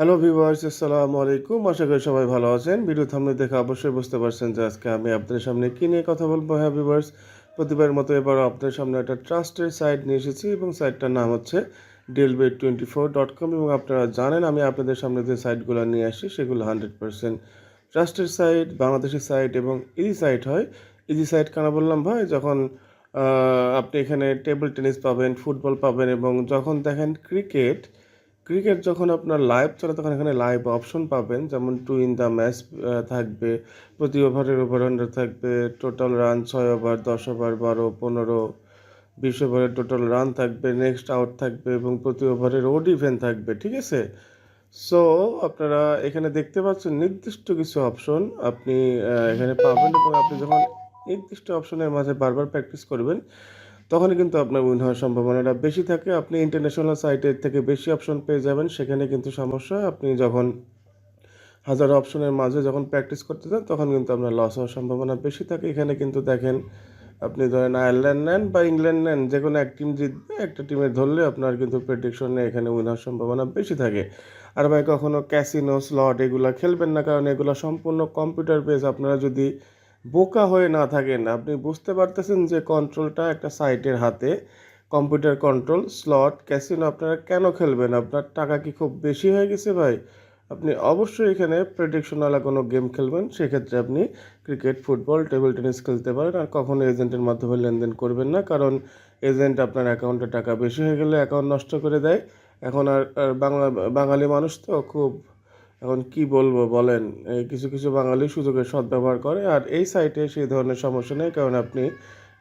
Hello viewers আসসালামু আলাইকুম আশা করি সবাই ভালো আছেন। ভিডিও থামলে দেখে অবশ্যই বুঝতে পারছেন যে আজকে আমি আপনাদের সামনে কী নিয়ে কথা বলব। হ্যাঁ ভিউয়ার্স প্রতিবারের মতো এবারও আপনাদের সামনে একটা ট্রাস্টের সাইট নিয়ে এসেছি এবং সাইটটার নাম হচ্ছে Delbet twenty four dot com এবং আপনারা জানেন আমি আপনাদের সামনে যে সাইটগুলো নিয়ে আসি, সেগুলো হান্ড্রেড পার্সেন্ট ট্রাস্টের সাইট বাংলাদেশের সাইট এবং ইজি সাইট হয়। ইজি সাইট কেন বললাম ভাই? যখন আপনি এখানে টেবিল টেনিস পাবেন ফুটবল পাবেন এবং যখন দেখেন ক্রিকেট ক্রিকেট যখন আপনার লাইভ চলে, তখন এখানে লাইভ অপশন পাবেন। যেমন টু ইন দ্য ম্যাচ থাকবে, প্রতি ওভারের ওভার আন্ডার থাকবে টোটাল রান ছয় ওভার দশ ওভার বারো, পনেরো, বিশ ওভারের টোটাল রান থাকবে নেক্সট আউট থাকবে এবং প্রতি ওভারের ওড ইভেন্ট থাকবে, ঠিক আছে? সো আপনারা এখানে দেখতে পাচ্ছেন নির্দিষ্ট কিছু অপশন আপনি এখানে পাবেন এবং আপনি যখন নির্দিষ্ট অপশনের মাঝে বারবার প্র্যাকটিস করবেন তখনই কিন্তু আপনার উইন হওয়ার সম্ভাবনাটা বেশি থাকে। আপনি ইন্টারন্যাশনাল সাইটের থেকে বেশি অপশন পেয়ে যাবেন। সেখানে কিন্তু সমস্যা, আপনি যখন হাজার অপশনের মাঝে যখন প্র্যাকটিস করতে যান, তখন কিন্তু আপনার লস হওয়ার সম্ভাবনা বেশি থাকে। এখানে কিন্তু দেখেন, আপনি ধরেন আয়ারল্যান্ড নেন বা ইংল্যান্ড নেন যে কোনো এক টিম জিতবে, একটা টিমে ধরলে আপনার কিন্তু প্রেডিকশনে এখানে উইন হওয়ার সম্ভাবনা বেশি থাকে। আর ভাই, কখনো ক্যাসিনো স্লট এগুলো খেলবেন না, কারণ এগুলো সম্পূর্ণ কম্পিউটার বেস আপনারা যদি বোকা হয়ে না থাকেন। আপনি বুঝতে পারতেছেন যে কন্ট্রোলটা একটা সাইটের হাতে। কম্পিউটার কন্ট্রোল স্লট ক্যাসিনো আপনারা কেন খেলবেন? আপনার টাকা কি খুব বেশি হয়ে গেছে ভাই? আপনি অবশ্যই এখানে প্রেডিকশনওয়ালা কোনো গেম খেলবেন। সেক্ষেত্রে আপনি ক্রিকেট ফুটবল টেবিল টেনিস খেলতে পারেন। আর কখনো এজেন্টের মাধ্যমে লেনদেন করবেন না। কারণ এজেন্ট আপনার অ্যাকাউন্টে টাকা বেশি হয়ে গেলে অ্যাকাউন্ট নষ্ট করে দেয়। এখন আর বাংলা, বাঙালি মানুষ তো খুব এখন কি বলব বলেন কিছু কিছু বাঙালি সুযোগের সদ্ব্যবহার করে আর এই সাইটে সেই ধরনের সমস্যা নেই, কারণ আপনি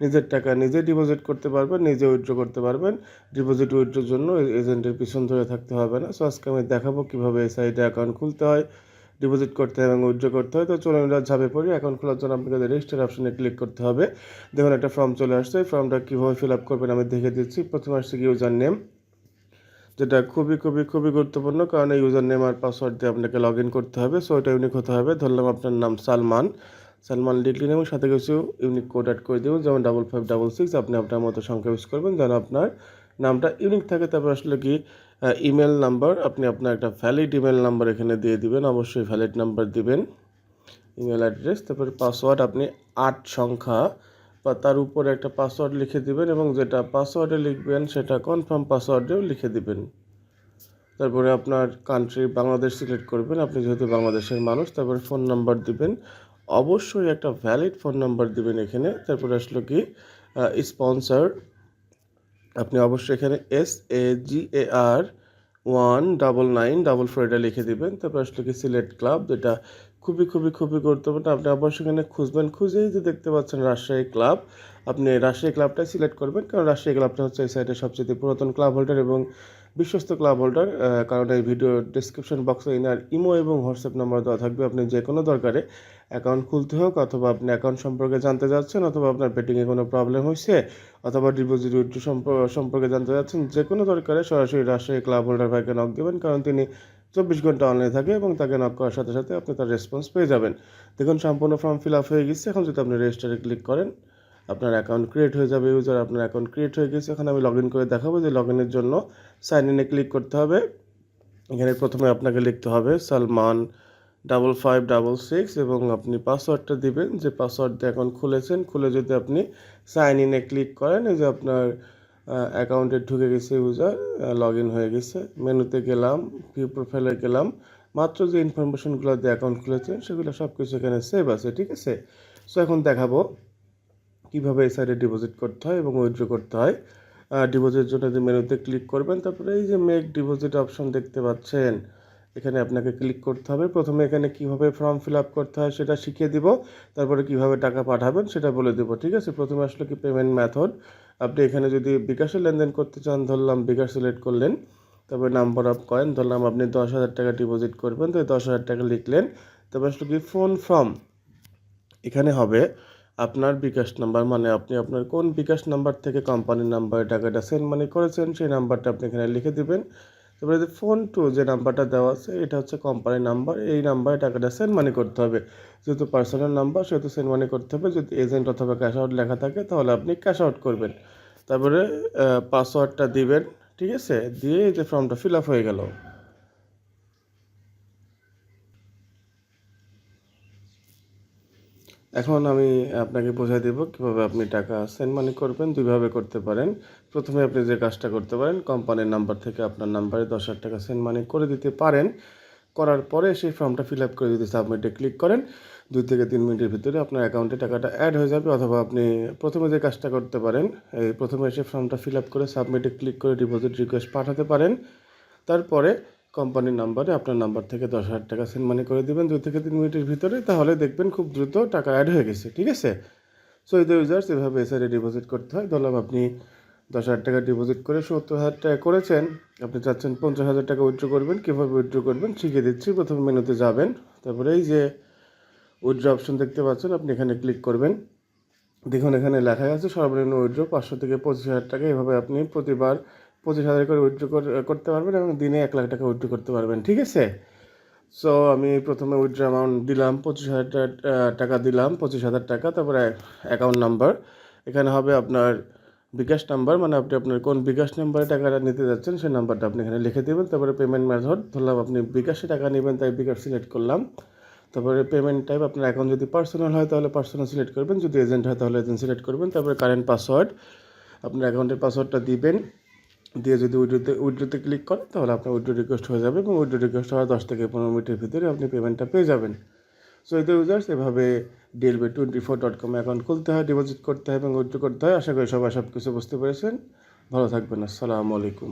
নিজের টাকা নিজে ডিপোজিট করতে পারবেন, নিজে উইথড্র করতে পারবেন। ডিপোজিট উইথড্রোর জন্য এজেন্টের পিছন ধরে থাকতে হবে না। সো আজকে আমি দেখাবো কীভাবে এই সাইটে অ্যাকাউন্ট খুলতে হয় ডিপোজিট করতে হয় এবং উইথড্র করতে হয়। তো চলুন আমরা ঝাঁপে পড়ি অ্যাকাউন্ট খোলার জন্য আপনাকে রেজিস্টার অপশনে ক্লিক করতে হবে। দেখুন একটা ফর্ম চলে আসছে, এই ফর্মটা কীভাবে ফিল আপ করবেন আমি দেখে দিচ্ছি। প্রথমে আসছে ইউজার নেম যেটা খুবই খুবই খুবই গুরুত্বপূর্ণ, কারণ এই ইউজার নেম আর পাসওয়ার্ড দিয়ে আপনাকে লগ ইন করতে হবে। সো এটা ইউনিক হতে হবে। ধরলাম আপনার নাম সালমান। সালমান লিখলি নেব সাথে কিছু ইউনিক কোড অ্যাড করে দেবেন। যেমন ডাবল ফাইভ ডাবল সিক্স আপনি আপনার মতো সংখ্যা ইউজ করবেন যেন আপনার নামটা ইউনিক থাকে। তারপর আসলে কি ইমেল নাম্বার আপনি আপনার একটা ভ্যালিড ইমেল নাম্বার এখানে দিয়ে দিবেন। অবশ্যই ভ্যালিড নাম্বার দিবেন। ইমেল অ্যাড্রেস তারপরে পাসওয়ার্ড আপনি আট সংখ্যা বা তার উপরে একটা পাসওয়ার্ড লিখে দিবেন এবং যেটা পাসওয়ার্ডে লিখবেন, সেটা কনফার্ম পাসওয়ার্ডেও লিখে দিবেন। তারপরে আপনার কান্ট্রি বাংলাদেশ সিলেক্ট করবেন। আপনি যেহেতু বাংলাদেশের মানুষ, তারপরে ফোন নাম্বার দিবেন। অবশ্যই একটা ভ্যালিড ফোন নাম্বার দিবেন এখানে। তারপরে আসলো কি? স্পন্সর আপনি অবশ্যই এখানে S A G A R one double nine double four এটা লিখে দিবেন। তারপর আসলে কি? সিলেক্ট ক্লাব যেটা খুবই খুবই খুবই গুরুত্বপূর্ণ। আপনি অবশ্যই এখানে খুঁজবেন। খুঁজেই যে দেখতে পাচ্ছেন রাজশাহী ক্লাব। আপনি রাজশাহী ক্লাবটাই সিলেক্ট করবেন, কারণ রাজশাহী ক্লাবটা হচ্ছে এই সাইটের সবচেয়ে পুরাতন ক্লাব হোল্ডার এবং বিশ্বস্ত ক্লাব হোল্ডার। কারণ এই ভিডিও ডিসক্রিপশন বক্সে ইনার ইমো এবং হোয়াটসঅ্যাপ নাম্বার দেওয়া থাকবে। আপনি যে কোনো দরকারে অ্যাকাউন্ট খুলতে হোক অথবা আপনি অ্যাকাউন্ট সম্পর্কে জানতে যাচ্ছেন অথবা আপনার বেটিংয়ে কোনো প্রবলেম হয়েছে অথবা ডিপোজিট উইথড্র সম্পর্কে জানতে যাচ্ছেন যে কোনো দরকারে সরাসরি রাজশাহী ক্লাব হোল্ডার ভাইকে নক দেবেন, কারণ তিনি চব্বিশ ঘণ্টা অনলাইনে থাকে এবং তাকে নক করার সাথে সাথে আপনি তার রেসপন্স পেয়ে যাবেন। দেখুন, সম্পূর্ণ ফর্ম ফিল আপ হয়ে গেছে। এখন যদি আপনি রেজিস্টারে ক্লিক করেন, আপনার অ্যাকাউন্ট ক্রিয়েট হয়ে যাবে। ইউজার আপনার অ্যাকাউন্ট ক্রিয়েট হয়ে গেছে। এখন আমি লগ ইন করে দেখাবো যে লগ ইনের জন্য সাইন ইনে ক্লিক করতে হবে। এখানে প্রথমে আপনাকে লিখতে হবে Salman double five double six এবং আপনি পাসওয়ার্ডটা দিবেন। যে পাসওয়ার্ড দিয়ে অ্যাকাউন্ট খুলেছেন, খুলে যদি আপনি সাইন ইনে ক্লিক করেন, এই যে আপনার অ্যাকাউন্টে ঢুকে গেছে ইউজার লগ ইন হয়ে গেছে। মেনুতে গেলাম ভিউ প্রোফাইলে গেলাম। মাত্র যে ইনফরমেশনগুলো দিয়ে অ্যাকাউন্ট খুলেছেন সেগুলো সব কিছু এখানে সেভ আছে, ঠিক আছে? সো এখন দেখাবো কীভাবে এই সাইডে ডিপোজিট করতে হয় এবং উইথড্র করতে হয়। ডিপোজিটের জন্য যে মেনুতে ক্লিক করবেন, তারপরে এই যে মেক ডিপোজিট অপশন দেখতে পাচ্ছেন, এখানে আপনাকে ক্লিক করতে হবে। প্রথমে এখানে কীভাবে ফর্ম ফিল আপ করতে হয় সেটা শিখিয়ে দিব, তারপরে কীভাবে টাকা পাঠাবেন সেটা বলে দেবো, ঠিক আছে? প্রথমে আসলে কি পেমেন্ট মেথড আপনি এখানে যদি বিকাশে লেনদেন করতে চান, ধরলাম বিকাশ সিলেক্ট করলেন, তবে নাম্বার অফ কয়েন ধরলাম আপনি দশ হাজার টাকা ডিপোজিট করবেন, তো দশ হাজার টাকা লিখলেন তারপর আসলে কি ফোন ফর্ম এখানে হবে আপনার বিকাশ নাম্বার মানে আপনি আপনার কোন বিকাশ নাম্বার থেকে কোম্পানির নাম্বারে টাকাটা সেন্ড মানি করেছেন, সেই নাম্বারটা আপনি এখানে লিখে দিবেন। তারপরে যে ফোন টু যে নাম্বারটা দেওয়া আছে, এটা হচ্ছে কোম্পানির নাম্বার এই নাম্বারে টাকাটা সেন্ড মানি করতে হবে। যেহেতু পার্সোনাল নাম্বার সেহেতু সেন্ড মানি করতে হবে। যদি এজেন্ট অথবা ক্যাশ আউট লেখা থাকে, তাহলে আপনি ক্যাশ আউট করবেন। তারপরে পাসওয়ার্ডটা দিবেন, ঠিক আছে? দিয়ে এই যে ফর্মটা ফিল আপ হয়ে গেল। এখন আমি আপনাকে বোঝাই দেব কীভাবে আপনি টাকা সেন্ড মানি করবেন, দুইভাবে করতে পারেন। প্রথমে আপনি যে কাজটা করতে পারেন কোম্পানির নাম্বার থেকে আপনার নাম্বারে দশ হাজার টাকা সেন্ড মানি করে দিতে পারেন। করার পরে সেই ফর্মটা ফিল আপ করে যদি সাবমিটে ক্লিক করেন। দুই থেকে তিন মিনিটের ভিতরে আপনার অ্যাকাউন্টে টাকাটা অ্যাড হয়ে যাবে অথবা আপনি প্রথমে যে কাজটা করতে পারেন, এই প্রথমে এসে ফর্মটা ফিল আপ করে সাবমিটে ক্লিক করে ডিপোজিট রিকোয়েস্ট পাঠাতে পারেন। তারপরে কোম্পানির নাম্বারে আপনার নাম্বার থেকে দশ হাজার টাকা সেন্ড মানি করে দেবেন, দুই থেকে তিন মিনিটের ভিতরে, তাহলে দেখবেন খুব দ্রুত টাকা অ্যাড হয়ে গেছে, ঠিক আছে? সো এই ইউজার্স এভাবে এসআরে ডিপোজিট করতে হয়। ধরলাম আপনি দশ হাজার টাকা ডিপোজিট করে সত্তর হাজার টাকা করেছেন, আপনি চাচ্ছেন পঞ্চাশ হাজার টাকা উইথড্র করবেন। কীভাবে উইথড্র করবেন? শিখিয়ে দিচ্ছি। প্রথমে মেনুতে যাবেন, তারপরে এই যে উইথড্র অপশন দেখতে পাচ্ছেন, আপনি এখানে ক্লিক করবেন। দেখুন, এখানে লেখা আছে সর্বনিম্ন উইথড্র পাঁচশো থেকে পঁচিশ হাজার টাকা। এভাবে আপনি প্রতিবার পঁচিশ হাজার করে উইথড্র করতে পারবেন এবং দিনে এক লাখ টাকা উইথড্র করতে পারবেন, ঠিক আছে? সো আমি প্রথমে উইথড্র অ্যামাউন্ট দিলাম, পঁচিশ হাজার টাকা দিলাম, পঁচিশ হাজার টাকা, তারপরে অ্যাকাউন্ট নাম্বার এখানে হবে আপনার বিকাশ নাম্বার মানে আপনি আপনার কোন বিকাশ নাম্বারে টাকাটা নিতে যাচ্ছেন, সেই নাম্বারটা আপনি এখানে লিখে দেবেন, তারপরে পেমেন্ট মেথড ধরলাম আপনি বিকাশে টাকা নেবেন, তাই বিকাশ সিলেক্ট করলাম। তারপরে পেমেন্ট টাইপ আপনার অ্যাকাউন্ট যদি পার্সোনাল হয়, তাহলে পার্সোনাল সিলেক্ট করবেন, যদি এজেন্ট হয়, তাহলে এজেন্ট সিলেক্ট করবেন, তারপরে কারেন্ট পাসওয়ার্ড আপনার অ্যাকাউন্টের পাসওয়ার্ডটা দিবেন। দিয়ে যদি উইড্রোতে উইড্রোতে ক্লিক করেন, তাহলে আপনার উইড্রো রিকোয়েস্ট হয়ে যাবে এবং উইড্রো রিকোয়েস্ট হওয়ার দশ থেকে পনেরো মিনিটের ভিতরে আপনি পেমেন্টটা পেয়ে যাবেন। সো এতে ইউজার্স এভাবে DLB twenty four dot com account খুলতে হয় ডিপোজিট করতে হয় এবং উইড্রো করতে হয়। আশা করি সবাই সব কিছু বুঝতে পেরেছেন। ভালো থাকবেন। আসসালামু আলাইকুম।